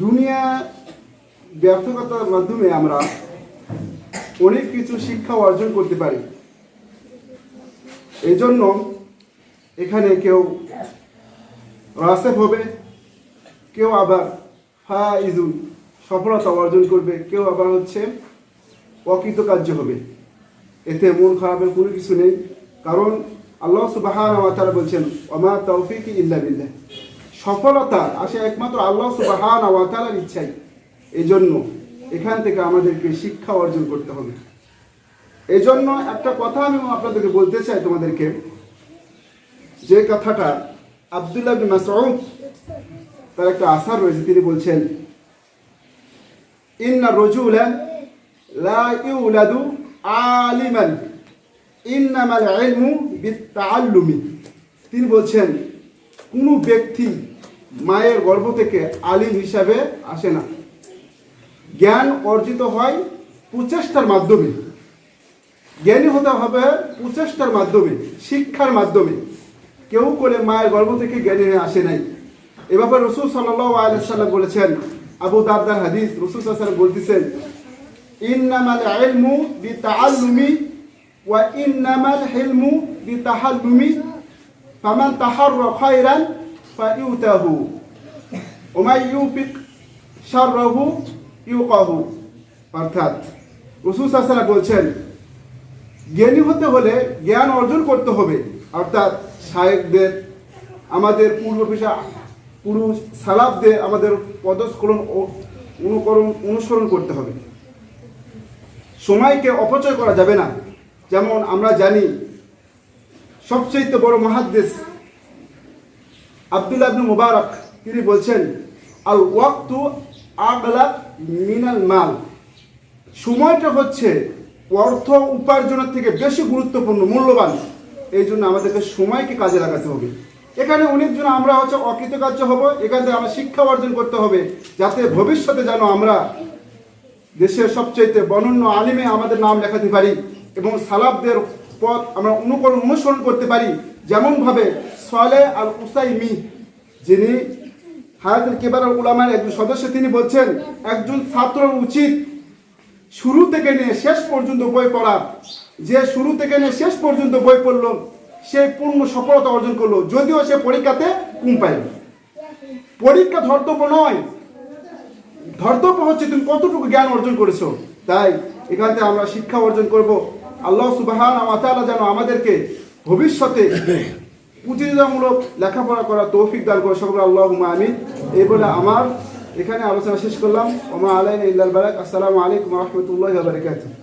দুনিয়া ব্যর্থকতার মাধ্যমে আমরা অনেক কিছু শিক্ষা অর্জন করতে পারি। এই জন্য এখানে কেউ রাসেফ হবে, কেউ আবার ফাইজুন সফলতা অর্জন করবে, কেউ আবার হচ্ছে অকৃতকার্য হবে। এতে মন খারাপের কোনো কিছু নেই। কারণ আল্লাহ সুবাহান তারা বলছেন অমা তৌফিক ইল্লা বিল্লাহ। সফলতা আসে একমাত্র আল্লাহ সুবাহান তালার ইচ্ছাই এই জন্য এখান থেকে আমাদেরকে শিক্ষা অর্জন করতে হবে। এই জন্য একটা কথা আমি আপনাদেরকে বলতে চাই তোমাদেরকে। যে কথাটা আবদুল্লাহ বিন মাসউদ, তার একটা আশা রয়েছে, তিনি বলছেন, ইন্না রজুলা লা ইউলাদু আলিমান, ইন্নামাল ইলমু বিতাআল্লুমি তিনি বলছেন, কোনো ব্যক্তি মায়ের গর্ভ থেকে আলিম হিসাবে আসে না। জ্ঞান অর্জিত হয় প্রচেষ্টার মাধ্যমে। জ্ঞানী হতে হবে প্রচেষ্টার মাধ্যমে, শিক্ষার মাধ্যমে। কেউ করে মায়ের গর্ভ থেকে জ্ঞানী হয়ে আসে নাই। এ ব্যাপারে রসুল আলাইসাল্লাম বলেছেন, আবু দারদার হাদিস রসুল সাল্লাম বলতেছেন, ইন্নামাল ইলমু বিতাআল্লুমি ওয়া ইন্নামাল হিলমু বিতাহাল্লুমি, ফামান তাহাররা খায়রান ফাইউতাহু ওমা ইউফিক শাররাহু ইউকাহু অর্থাৎ রসুল সাল্লাম বলছেন, জ্ঞানী হতে হলে জ্ঞান অর্জন করতে হবে। অর্থাৎ সাহেবদের আমাদের পূর্ব পেশা পুরুষ সালাফদের আমাদের পদস্খলন অনুকরণ, অনুসরণ করতে হবে। সময়কে অপচয় করা যাবে না। যেমন আমরা জানি সবচেয়ে বড় মহাদ্দেশ আব্দুল মুবারক, তিনি বলছেন, আল ওয়াক্তু আগলা মিনাল মাল। সময়টা হচ্ছে অর্থ উপার্জনের থেকে বেশি গুরুত্বপূর্ণ, মূল্যবান। এই জন্য আমাদেরকে সময়কে কাজে লাগাতে হবে। এখানে অনেকজন আমরা হচ্ছে অকৃতকার্য হব, এখান থেকে আমরা শিক্ষা অর্জন করতে হবে, যাতে ভবিষ্যতে যেন আমরা দেশের সবচেয়ে বনন্য আলিমে আমাদের নাম লেখাতে পারি এবং সালাবদের পথ আমরা অনুকরণ, অনুসরণ করতে পারি যেমনভাবে সলে আল উসাইমি যিনি হায়াতুল কেবার উলামার একজন সদস্য, তিনি বলছেন, একজন ছাত্র উচিত শুরু থেকে নিয়ে শেষ পর্যন্ত বই পড়া। যে শুরু থেকে নিয়ে শেষ পর্যন্ত বই পড়ল, সে পূর্ণ সফলতা অর্জন করল, যদিও সে পরীক্ষাতে কম পাইল পরীক্ষা ধর্তব্য নয়। ধর্তব্য হচ্ছে তুমি কতটুকু জ্ঞান অর্জন করেছ। তাই এখান থেকে আমরা শিক্ষা অর্জন করব। আল্লাহ সুবাহান যেন আমাদেরকে ভবিষ্যতে প্রতিযোগিতামূলক লেখাপড়া করা তৌফিক দান করে সকলে আল্লাহ আমিন। এই বলে আমার এখানে আলোচনা শেষ করলাম। ওমা আলাইন ইল্লাল বারাক আসসালামু আলাইকুম রহমতুল্লাহ বারকাতুহ।